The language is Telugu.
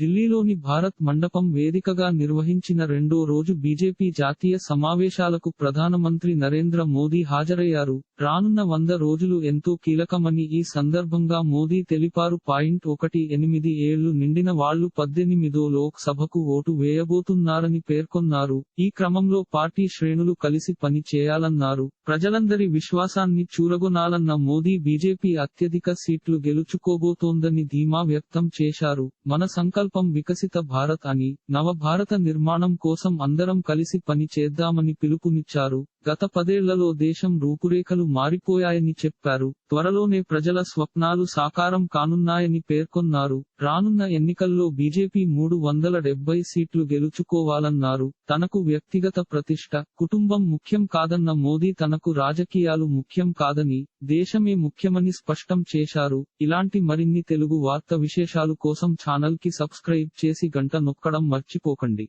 ఢిల్లీలోని భారత్ మండపం వేదికగా నిర్వహించిన రెండో రోజు బీజేపీ జాతీయ సమావేశాలకు ప్రధానమంత్రి నరేంద్ర మోదీ హాజరయ్యారు. రానున్న వంద రోజులు ఎంతో కీలకమని ఈ సందర్భంగా మోదీ తెలిపారు. పాయింట్ ఒకటి ఎనిమిది ఏళ్ళు నిండిన వాళ్ళు పద్దెనిమిదో లోక్ సభకు ఓటు వేయబోతున్నారని పేర్కొన్నారు. ఈ క్రమంలో పార్టీ శ్రేణులు కలిసి పని చేయాలన్నారు. ప్రజలందరి విశ్వాసాన్ని చూరగొనాలన్న మోదీ బీజేపీ అత్యధిక సీట్లు గెలుచుకోబోతోందని ధీమా వ్యక్తం చేశారు. మన సంకల్పం వికసిత భారత్ అని నవ భారత నిర్మాణం కోసం అందరం కలిసి పని చేద్దామని పిలుపునిచ్చారు. గత పదేళ్ళలో దేశం రూపురేఖలు మారిపోయాయని చెప్పారు. త్వరలోనే ప్రజల స్వప్నాలు సాకారం కానున్నాయని పేర్కొన్నారు. రానున్న ఎన్నికల్లో బీజేపీ మూడు వందల డెబ్బై సీట్లు గెలుచుకోవాలన్నారు. తనకు వ్యక్తిగత ప్రతిష్ట కుటుంబం ముఖ్యం కాదన్న మోదీ తనకు రాజకీయాలు ముఖ్యం కాదని దేశమే ముఖ్యమని స్పష్టం చేశారు. ఇలాంటి మరిన్ని తెలుగు వార్త విశేషాలు కోసం ఛానల్కి సబ్స్క్రైబ్ చేసి గంట నొక్కడం మర్చిపోకండి.